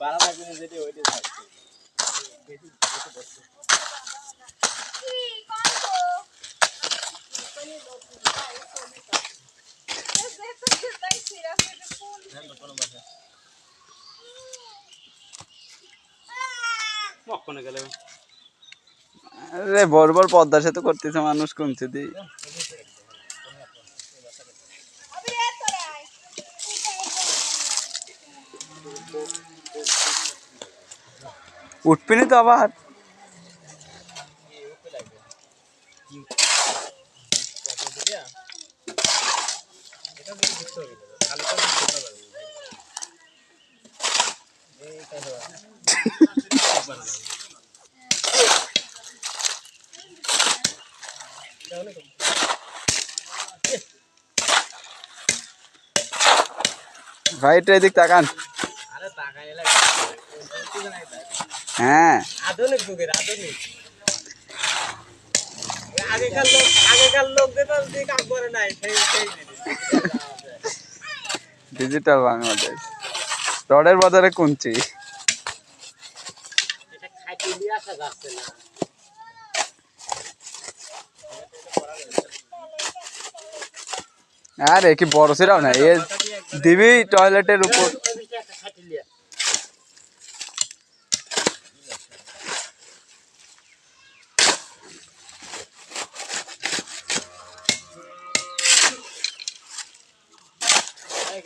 বাড়া থাকবে না যেটা পদ্মা সেতু করতেছে মানুষ কমছে দি। উঠবিনি তো আবার ভাই একটু এদিক তাকান আরে টাকা এলে হ্যাঁ। আধুনিক যুগের আধুনিক। আগেকার লোক আগেকার লোকদের তো যে কাম করে নাই সেই সেই ডিজিটাল বাংলাদেশ রডের বাজারে কুঞ্চি। আরে কি বড় সেরাও না এ দিবি টয়লেটের উপর।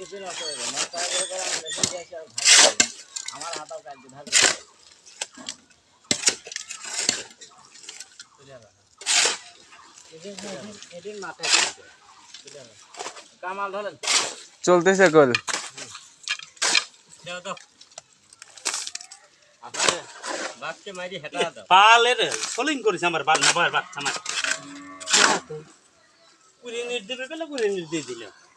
কিছু নষ্ট হয়ে যাবে নষ্ট হয়ে গেলে আমার দিয়ে আসে আর ভালো হাতাও চলতেছে পালের সোলিং বার না বাচ্চা আমার কুড়ি মিনিট দেবে পেলে কুড়ি মিনিট দিয়ে দিল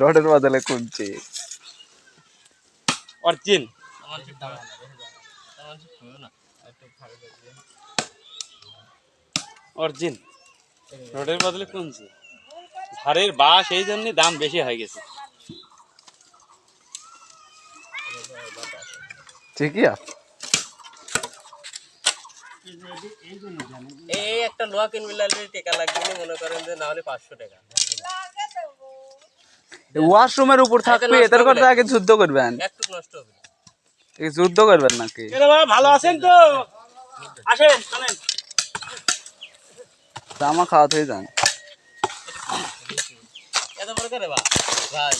রডের বদলে কুঞ্চি অর্জিন অর্জিন রোডের বদলে কমছে ঝাড়ের বাঁশ এই জন্য দাম বেশি হয়ে গেছে ঠিকই আছে এই একটা লোহা কিনবি লাগলে টাকা লাগবে না মনে করেন যে না হলে পাঁচশো টাকা ওয়াশরুমের উপর থাকবে এদের কথা আগে যুদ্ধ করবেন। যুদ্ধ করবেন নাকি? ভালো আছেন তো? আসেন শোনেন জামা খাওয়াতে যান। এত বড় করে ভাই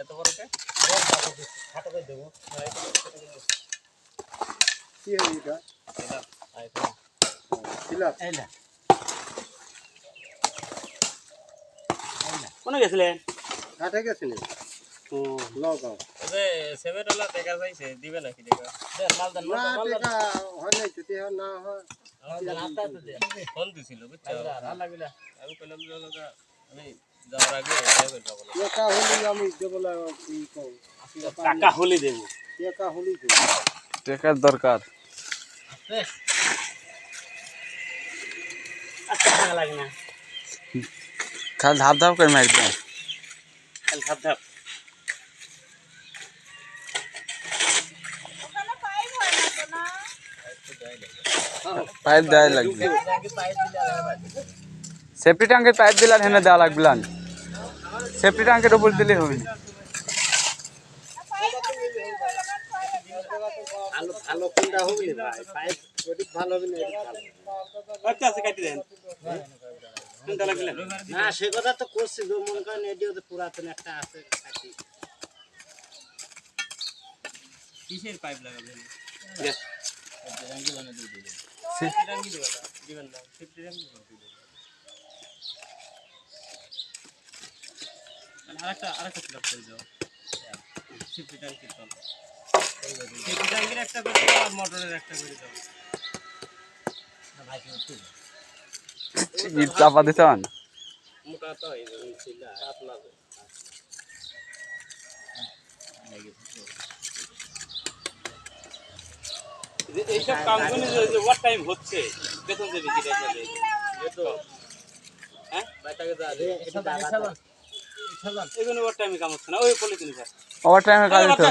এত বড় কে খাটো দেবো কি হই এটা ছিলাম এই না। গেছিলেন? কাটে গেছিলি ও লগাও। সেভেন ওলা টাকা চাইছে দিবে নাকি টাকা? দেন মাল দেন না। টেকা হয় নাই যদি হয় না হয়। ফোন দিছিল বুঝছ? আমি কইলাম যে লোকা আমি যাওয়ার আগে দেখা করে যাব না। টেকা হলি আমি দেব না কি কও? টাকা হলে দেবো। টেকা হলি দেব। টেকার দরকার। আচ্ছা লাগে না। খালি ধাপ ধাপ করে মারবেন খালি ধাপ ধাপ পাইপ দেওয়া লাগবে নাকি পাইপ দিলে আর হবে না। সেফটি ট্যাঙ্কের পাইপ দিলে আর হেনে দেওয়া লাগবে না সেফটি ট্যাঙ্কের উপর দিলে হবে না ভালো ভালো কোনটা হবে ভাই পাইপ ওদিক ভালো কোনটা লাগলে? না সে কথা তো করছি মনে করেন এদিও তো পুরাতন একটা আছে থাকি কিসের পাইপ লাগাবেন? দেখ, রাঙ্গি বানা দিয়ে দিবেন। সে- রাঙ্গি দিবেন দিবেন না ফিফটি রাঙ্গি দিবেন আরেকটা আরেকটা ফিল আপ করে তল ট্যাঙ্কির একটা করে দাও আর মোটরের একটা করে দাও। ইট চাপা দিতেন মোটা তো এই পাতলা তো। যে এইসব কামগুলো যে যে টাইম হচ্ছে বেতন দেবে কি হ্যাঁ বাইটাকে যা দে এটা দাদা এগুলো ওভার টাইমে কাম হচ্ছে না ওই পলিথিন স্যার ওভার টাইমে কাজ দিতে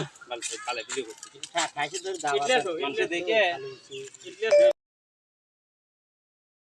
কালে বিলি করছে খাইছে ধরে দাবা ইটলে তো, মানুষে দেখে